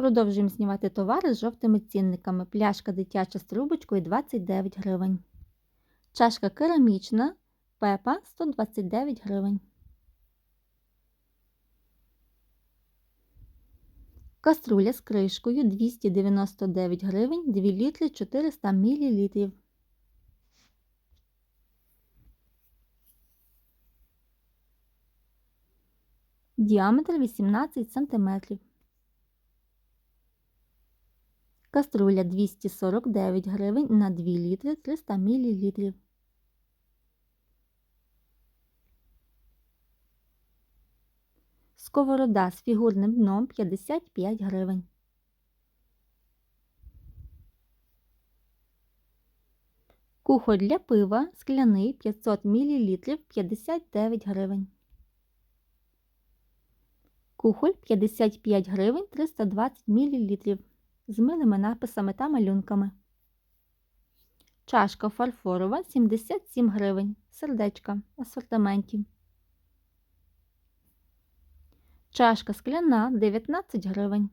Продовжуємо знімати товари з жовтими цінниками. Пляшка дитяча з трубочкою 29 гривень. Чашка керамічна пепа 129 гривень. Каструля з кришкою 299 гривень, 2 літри 400 мл. Діаметр 18 см. Каструля 249 гривень на 2 літри 300 мл. Сковорода з фігурним дном 55 гривень. Кухоль для пива скляний 500 мл 59 гривень. Кухоль 55 гривень 320 мл з милими написами та малюнками. Чашка фарфорова 77 гривень. Сердечка асортименті. Чашка скляна 19 гривень.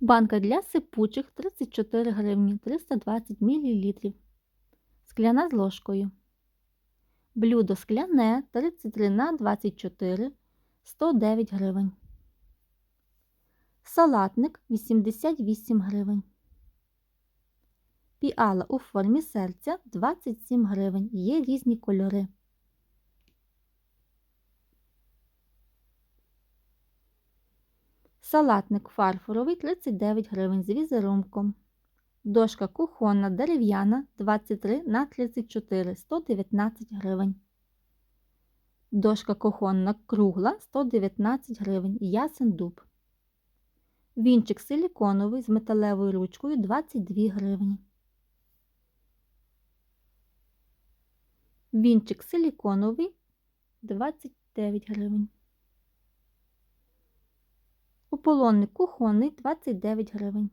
Банка для сипучих 34 гривні 320 мл. Скляна з ложкою. Блюдо скляне 33 на 24 109 гривень. Салатник 88 гривень. Піала у формі серця 27 гривень. Є різні кольори. Салатник фарфоровий 39 гривень з візерунком. Дошка кухонна дерев'яна 23 на 34 119 гривень. Дошка кухонна кругла 119 гривень. Ясен дуб. Вінчик силіконовий з металевою ручкою 22 гривні. Вінчик силіконовий 29 гривень. Ополонник кухонний 29 гривень.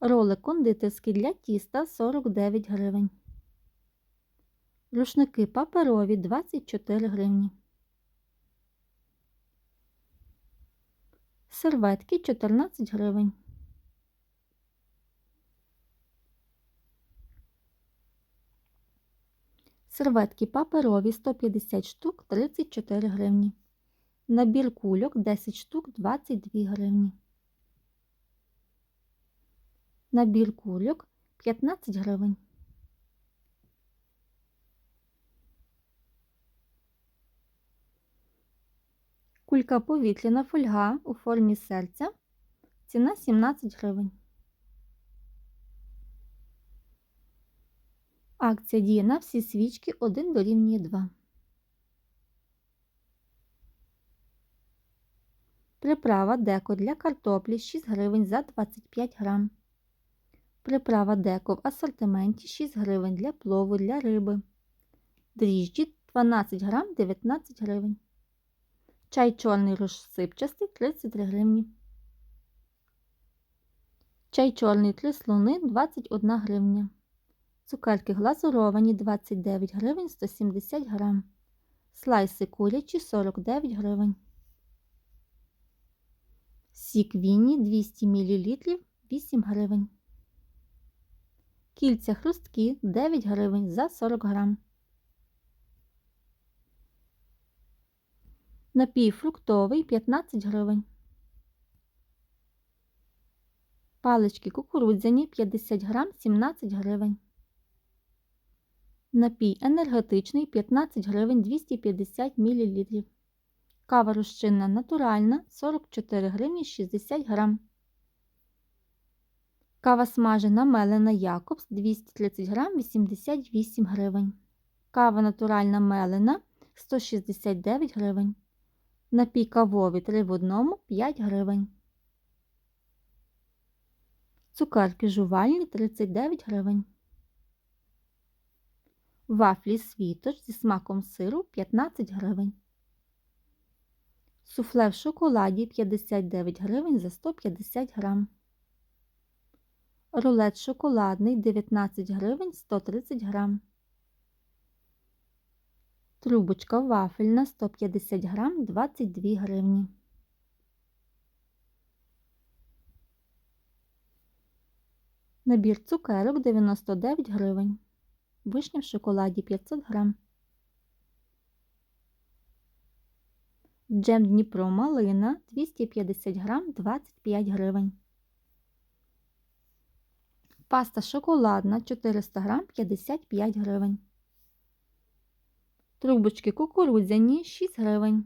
Ролик кондитерський для тіста 49 гривень. Рушники паперові 24 гривні. Серветки 14 гривень. Серветки паперові 150 штук 34 гривні. Набір кульок 10 штук 22 гривні. Набір кульок 15 гривень. Кулька повітряна фольга у формі серця. Ціна 17 гривень. Акція діє на всі свічки 1 дорівнює 2. Приправа деко для картоплі 6 гривень за 25 грам. Приправа деко в асортименті 6 гривень для плову для риби. Дріжджі 12 грам 19 гривень. Чай чорний розсипчастий 33 гривні. Чай чорний 3 слони 21 гривня. Цукерки глазуровані 29 гривень 170 грам. Слайси курячі 49 гривень. Сік Вінні 200 мл 8 гривень. Кільця хрусткі 9 гривень за 40 грам. Напій фруктовий 15 гривень. Палички кукурудзяні 50 грам 17 гривень. Напій енергетичний 15 гривень 250 мл. Кава розчинна натуральна 44 гривні 60 грам. Кава смажена мелена Якобс 230 грам 88 гривень. Кава натуральна мелена 169 гривень. Напій кавовий 3 в 1 5 гривень. Цукерки жувальні 39 гривень. Вафлі світоч зі смаком сиру 15 гривень. Суфле в шоколаді 59 гривень за 150 грам. Рулет шоколадний 19 гривень 130 грам. Трубочка вафельна 150 грам 22 гривні. Набір цукерок 99 гривень. Вишня в шоколаді 500 грам. Джем Дніпро малина 250 грам 25 гривень. Паста шоколадна 400 грам 55 гривень. Трубочки кукурудзяні 6 гривень.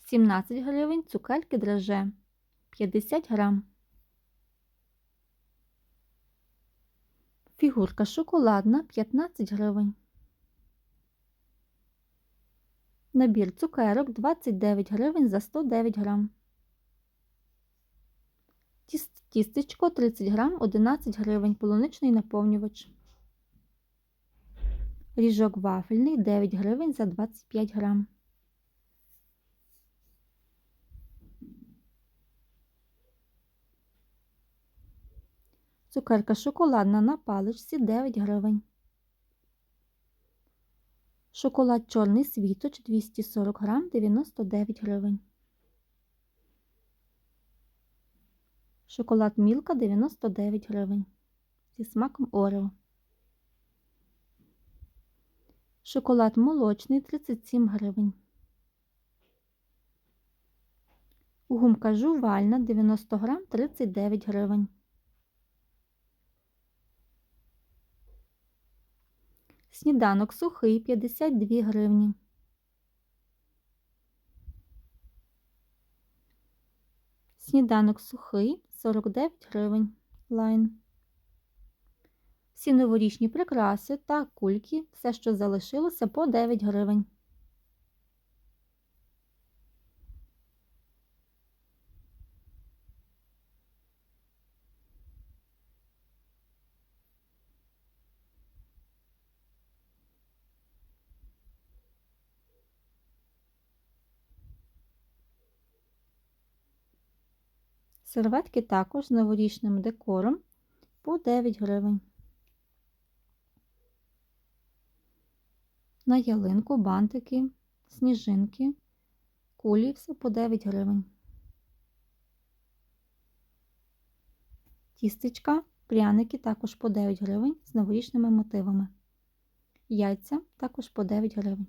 17 гривень цукерки драже 50 грам. Фігурка шоколадна 15 гривень. Набір цукерок 29 гривень за 109 грам. Тістечко 30 грам 11 гривень. Полуничний наповнювач. Ріжок вафельний 9 гривень за 25 грам. Цукерка шоколадна на паличці 9 гривень. Шоколад чорний світоч 240 грам 99 гривень. Шоколад Мілка 99 гривень. Зі смаком Орео. Шоколад молочний 37 гривень. Гумка жувальна 90 грам 39 гривень. Сніданок сухий 52 гривні. Сніданок сухий 49 гривень. Лайн. Всі новорічні прикраси та кульки, все, що залишилося, по 9 гривень. Серветки також з новорічним декором по 9 гривень. На ялинку, бантики, сніжинки, кулі все по 9 гривень. Тістечка, пряники також по 9 гривень з новорічними мотивами. Яйця також по 9 гривень.